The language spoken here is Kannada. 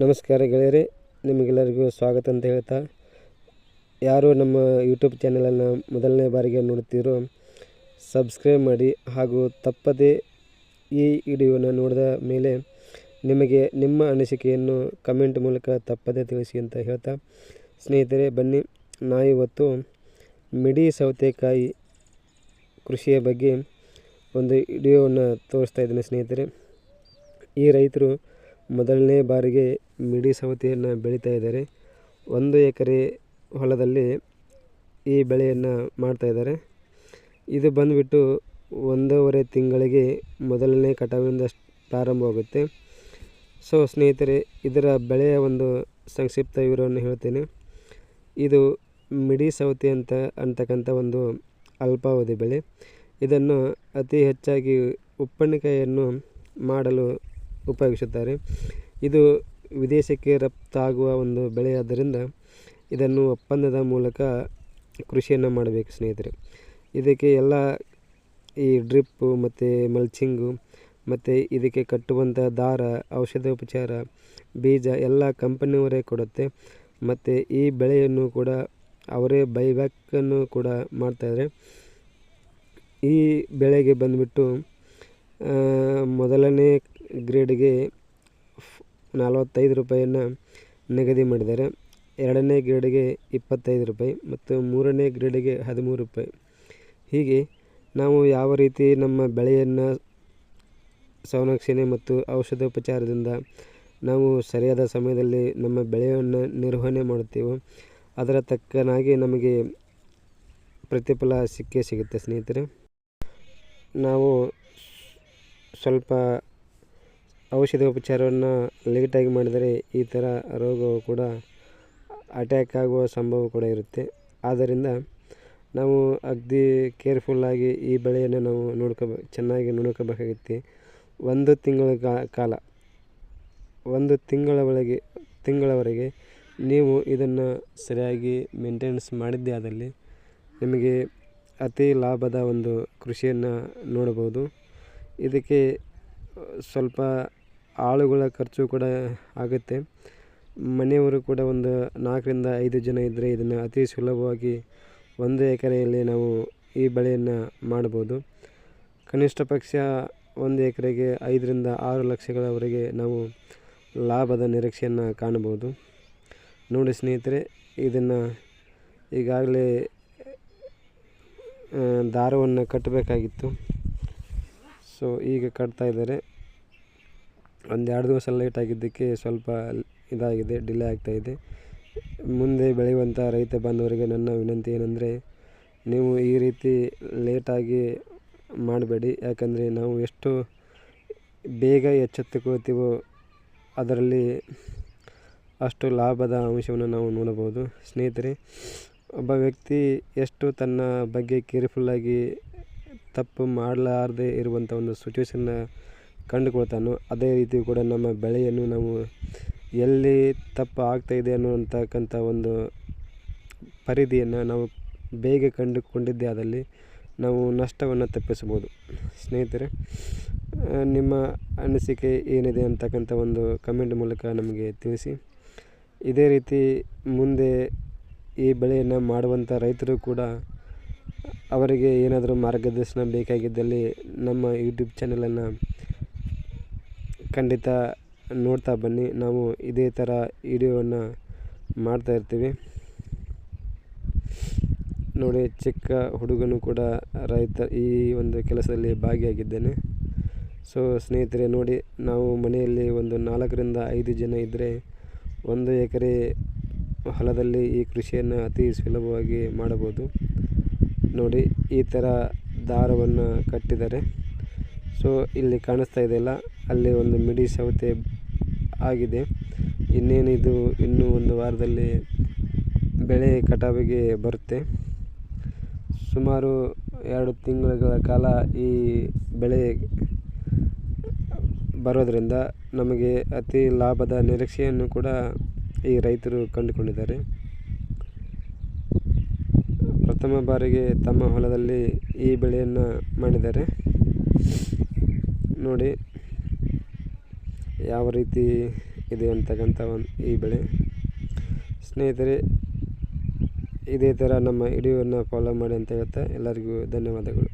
ನಮಸ್ಕಾರ ಗೆಳೆಯರೇ, ನಿಮಗೆಲ್ಲರಿಗೂ ಸ್ವಾಗತ ಅಂತ ಹೇಳ್ತಾ, ಯಾರು ನಮ್ಮ ಯೂಟ್ಯೂಬ್ ಚಾನಲನ್ನು ಮೊದಲನೇ ಬಾರಿಗೆ ನೋಡ್ತೀರೋ ಸಬ್ಸ್ಕ್ರೈಬ್ ಮಾಡಿ ಹಾಗೂ ತಪ್ಪದೇ ಈ ವಿಡಿಯೋನ ನೋಡಿದ ಮೇಲೆ ನಿಮಗೆ ನಿಮ್ಮ ಅನಿಸಿಕೆಯನ್ನು ಕಮೆಂಟ್ ಮೂಲಕ ತಪ್ಪದೇ ತಿಳಿಸಿ ಅಂತ ಹೇಳ್ತಾ, ಸ್ನೇಹಿತರೆ, ಬನ್ನಿ ನಾವಿವತ್ತು ಮಿಡಿ ಸೌತೆಕಾಯಿ ಕೃಷಿಯ ಬಗ್ಗೆ ಒಂದು ವಿಡಿಯೋವನ್ನು ತೋರಿಸ್ತಾ ಇದ್ದೀನಿ ಸ್ನೇಹಿತರೆ. ಈ ರೈತರು ಮೊದಲನೇ ಬಾರಿಗೆ ಮಿಡಿ ಸೌತೆಯನ್ನು ಬೆಳೀತಾ ಇದ್ದಾರೆ. ಒಂದು ಎಕರೆ ಹೊಲದಲ್ಲಿ ಈ ಬೆಳೆಯನ್ನು ಮಾಡ್ತಾಯಿದ್ದಾರೆ ಇದು ಬಂದುಬಿಟ್ಟು ಒಂದೂವರೆ ತಿಂಗಳಿಗೆ ಮೊದಲನೇ ಕಟಾವಿನಿಂದ ಪ್ರಾರಂಭವಾಗುತ್ತೆ. ಸೊ, ಸ್ನೇಹಿತರೆ, ಇದರ ಬೆಳೆಯ ಒಂದು ಸಂಕ್ಷಿಪ್ತ ವಿವರವನ್ನು ಹೇಳ್ತೇನೆ. ಇದು ಮಿಡಿ ಸೌತೆ ಅಂತ ಅಂತಕ್ಕಂಥ ಒಂದು ಅಲ್ಪಾವಧಿ ಬೆಳೆ. ಇದನ್ನು ಅತಿ ಹೆಚ್ಚಾಗಿ ಉಪ್ಪಿನಕಾಯಿಯನ್ನು ಮಾಡಲು ಉಪಯೋಗಿಸುತ್ತಾರೆ. ಇದು ವಿದೇಶಕ್ಕೆ ರಫ್ತಾಗುವ ಒಂದು ಬೆಳೆಯಾದ್ದರಿಂದ ಇದನ್ನು ಒಪ್ಪಂದದ ಮೂಲಕ ಕೃಷಿಯನ್ನು ಮಾಡಬೇಕು ಸ್ನೇಹಿತರೆ. ಇದಕ್ಕೆ ಎಲ್ಲ ಈ ಡ್ರಿಪ್ಪು ಮತ್ತು ಮಲ್ಚಿಂಗು ಮತ್ತು ಇದಕ್ಕೆ ಕಟ್ಟುವಂಥ ದಾರ ಔಷಧೋಪಚಾರ ಬೀಜ ಎಲ್ಲ ಕಂಪನಿಯವರೇ ಕೊಡುತ್ತೆ. ಮತ್ತು ಈ ಬೆಳೆಯನ್ನು ಕೂಡ ಅವರೇ ಬೈಬ್ಯಾಕನ್ನು ಕೂಡ ಮಾಡ್ತಾಯಿದ್ದಾರೆ. ಈ ಬೆಳೆಗೆ ಬಂದುಬಿಟ್ಟು ಮೊದಲನೇ ಗ್ರೇಡ್ಗೆ ನಲವತ್ತೈದು ರೂಪಾಯಿಯನ್ನು ನಿಗದಿ ಮಾಡಿದ್ದಾರೆ. ಎರಡನೇ ಗ್ರೇಡ್ಗೆ ಇಪ್ಪತ್ತೈದು ರೂಪಾಯಿ ಮತ್ತು ಮೂರನೇ ಗ್ರೇಡ್ಗೆ ಹದಿಮೂರು ರೂಪಾಯಿ. ಹೀಗೆ ನಾವು ಯಾವ ರೀತಿ ನಮ್ಮ ಬೆಳೆಯನ್ನು ಸಂರಕ್ಷಣೆ ಮತ್ತು ಔಷಧೋಪಚಾರದಿಂದ ನಾವು ಸರಿಯಾದ ಸಮಯದಲ್ಲಿ ನಮ್ಮ ಬೆಳೆಯನ್ನು ನಿರ್ವಹಣೆ ಮಾಡುತ್ತೇವೋ, ಅದರ ತಕ್ಕನಾಗಿ ನಮಗೆ ಪ್ರತಿಫಲ ಸಿಕ್ಕೇ ಸಿಗುತ್ತೆ ಸ್ನೇಹಿತರೆ. ನಾವು ಸ್ವಲ್ಪ ಔಷಧೋಪಚಾರವನ್ನು ಲೇಟಾಗಿ ಮಾಡಿದರೆ ಈ ಥರ ರೋಗವು ಕೂಡ ಅಟ್ಯಾಕ್ ಆಗುವ ಸಂಭವ ಕೂಡ ಇರುತ್ತೆ. ಆದ್ದರಿಂದ ನಾವು ಅಗದಿ ಕೇರ್ಫುಲ್ಲಾಗಿ ಈ ಬೆಳೆಯನ್ನು ನಾವು ನೋಡ್ಕೋಬೇ ಚೆನ್ನಾಗಿ ನೋಡ್ಕೋಬೇಕಾಗುತ್ತೆ. ಒಂದು ತಿಂಗಳ ಕಾಲ, ಒಂದು ತಿಂಗಳ ಒಳಗೆ, ತಿಂಗಳವರೆಗೆ ನೀವು ಇದನ್ನು ಸರಿಯಾಗಿ ಮೇಂಟೆನೆನ್ಸ್ ಮಾಡಿದ್ದೇ ಆದಲ್ಲಿ ನಿಮಗೆ ಅತಿ ಲಾಭದ ಒಂದು ಕೃಷಿಯನ್ನು ನೋಡಬಹುದು. ಇದಕ್ಕೆ ಸ್ವಲ್ಪ ಆಳುಗಳ ಖರ್ಚು ಕೂಡ ಆಗುತ್ತೆ. ಮನೆಯವರು ಕೂಡ ಒಂದು ನಾಲ್ಕರಿಂದ ಐದು ಜನ ಇದ್ದರೆ ಇದನ್ನು ಅತಿ ಸುಲಭವಾಗಿ ಒಂದು ಎಕರೆಯಲ್ಲಿ ನಾವು ಈ ಬೆಳೆಯನ್ನು ಮಾಡ್ಬೋದು ಕನಿಷ್ಠ ಪಕ್ಷ ಒಂದು ಎಕರೆಗೆ ಐದರಿಂದ ಆರು ಲಕ್ಷಗಳವರೆಗೆ ನಾವು ಲಾಭದ ನಿರೀಕ್ಷೆಯನ್ನು ಕಾಣಬಹುದು. ನೋಡಿ ಸ್ನೇಹಿತರೆ, ಇದನ್ನು ಈಗಾಗಲೇ ದಾರವನ್ನು ಕಟ್ಟಬೇಕಾಗಿತ್ತು. ಸೊ ಈಗ ಕಟ್ತಾ ಇದ್ದಾರೆ. ಒಂದು ಎರಡು ದಿವಸ ಲೇಟ್ ಆಗಿದ್ದಕ್ಕೆ ಸ್ವಲ್ಪ ಇದಾಗಿದೆ ಡಿಲೇ ಆಗ್ತಾಯಿದೆ ಮುಂದೆ ಬೆಳೆಯುವಂಥ ರೈತ ಬಾಂಧವರಿಗೆ ನನ್ನ ವಿನಂತಿ ಏನೆಂದರೆ, ನೀವು ಈ ರೀತಿ ಲೇಟಾಗಿ ಮಾಡಬೇಡಿ. ಯಾಕಂದರೆ ನಾವು ಎಷ್ಟು ಬೇಗ ಎಚ್ಚೆತ್ತುಕೊಳ್ತೀವೋ ಅದರಲ್ಲಿ ಅಷ್ಟು ಲಾಭದ ಅಂಶವನ್ನು ನಾವು ನೋಡಬಹುದು. ಸ್ನೇಹಿತರೆ, ಒಬ್ಬ ವ್ಯಕ್ತಿ ಎಷ್ಟು ತನ್ನ ಬಗ್ಗೆ ಕೇರ್ಫುಲ್ಲಾಗಿ ತಪ್ಪು ಮಾಡಲಾರದೆ ಇರುವಂಥ ಒಂದು ಸಿಚುವೇಶನ್ನ ಕಂಡುಕೊಳ್ತಾನೋ ಅದೇ ರೀತಿ ಕೂಡ ನಮ್ಮ ಬೆಳೆಯನ್ನು ನಾವು ಎಲ್ಲಿ ತಪ್ಪು ಆಗ್ತಾಯಿದೆ ಅನ್ನುವಂತಕ್ಕಂಥ ಒಂದು ಪರಿಧಿಯನ್ನು ನಾವು ಬೇಗ ಕಂಡುಕೊಂಡಿದ್ದೇ ಆದಲ್ಲಿ ನಾವು ನಷ್ಟವನ್ನು ತಪ್ಪಿಸಬಹುದು ಸ್ನೇಹಿತರೆ ನಿಮ್ಮ ಅನಿಸಿಕೆ ಏನಿದೆ ಅಂತಕ್ಕಂಥ ಒಂದು ಕಮೆಂಟ್ ಮೂಲಕ ನಮಗೆ ತಿಳಿಸಿ. ಇದೇ ರೀತಿ ಮುಂದೆ ಈ ಬೆಳೆಯನ್ನು ಮಾಡುವಂಥ ರೈತರು ಕೂಡ ಅವರಿಗೆ ಏನಾದರೂ ಮಾರ್ಗದರ್ಶನ ಬೇಕಾಗಿದ್ದಲ್ಲಿ ನಮ್ಮ ಯೂಟ್ಯೂಬ್ ಚಾನಲನ್ನು ಖಂಡಿತ ನೋಡ್ತಾ ಬನ್ನಿ. ನಾವು ಇದೇ ಥರ ವಿಡಿಯೋವನ್ನು ಮಾಡ್ತಾ ಇರ್ತೀವಿ. ನೋಡಿ, ಚಿಕ್ಕ ಹುಡುಗನು ಕೂಡ ರೈತ ಈ ಒಂದು ಕೆಲಸದಲ್ಲಿ ಭಾಗಿಯಾಗಿದ್ದೇನೆ. ಸೊ ಸ್ನೇಹಿತರೆ, ನೋಡಿ, ನಾವು ಮನೆಯಲ್ಲಿ ಒಂದು ನಾಲ್ಕರಿಂದ ಐದು ಜನ ಇದ್ದರೆ ಒಂದು ಎಕರೆ ಹೊಲದಲ್ಲಿ ಈ ಕೃಷಿಯನ್ನು ಅತಿ ಸುಲಭವಾಗಿ ಮಾಡಬಹುದು. ನೋಡಿ, ಈ ಥರ ದಾರವನ್ನು ಕಟ್ಟಿದ್ದಾರೆ. ಸೊ ಇಲ್ಲಿ ಕಾಣಿಸ್ತಾ ಇದೆಯಲ್ಲ ಅಲ್ಲಿ ಒಂದು ಮಿಡಿ ಸೌತೆ ಆಗಿದೆ. ಇನ್ನೇನಿದು ಇನ್ನೂ ಒಂದು ವಾರದಲ್ಲಿ ಬೆಳೆ ಕಟಾವಿಗೆ ಬರುತ್ತೆ. ಸುಮಾರು ಎರಡು ತಿಂಗಳ ಕಾಲ ಈ ಬೆಳೆ ಬರೋದರಿಂದ ನಮಗೆ ಅತಿ ಲಾಭದ ನಿರೀಕ್ಷೆಯನ್ನು ಕೂಡ ಈ ರೈತರು ಕಂಡುಕೊಂಡಿದ್ದಾರೆ. ಪ್ರಥಮ ಬಾರಿಗೆ ತಮ್ಮ ಹೊಲದಲ್ಲಿ ಈ ಬೆಳೆಯನ್ನು ಮಾಡಿದ್ದಾರೆ. ನೋಡಿ ಯಾವ ರೀತಿ ಇದೆ ಅಂತಕ್ಕಂಥ ಒಂದು ಈ ಬೆಳೆ. ಸ್ನೇಹಿತರೆ, ಇದೇ ಥರ ನಮ್ಮ ವಿಡಿಯೋವನ್ನು ಫಾಲೋ ಮಾಡಿ ಅಂತ ಹೇಳ್ತಾ ಎಲ್ಲರಿಗೂ ಧನ್ಯವಾದಗಳು.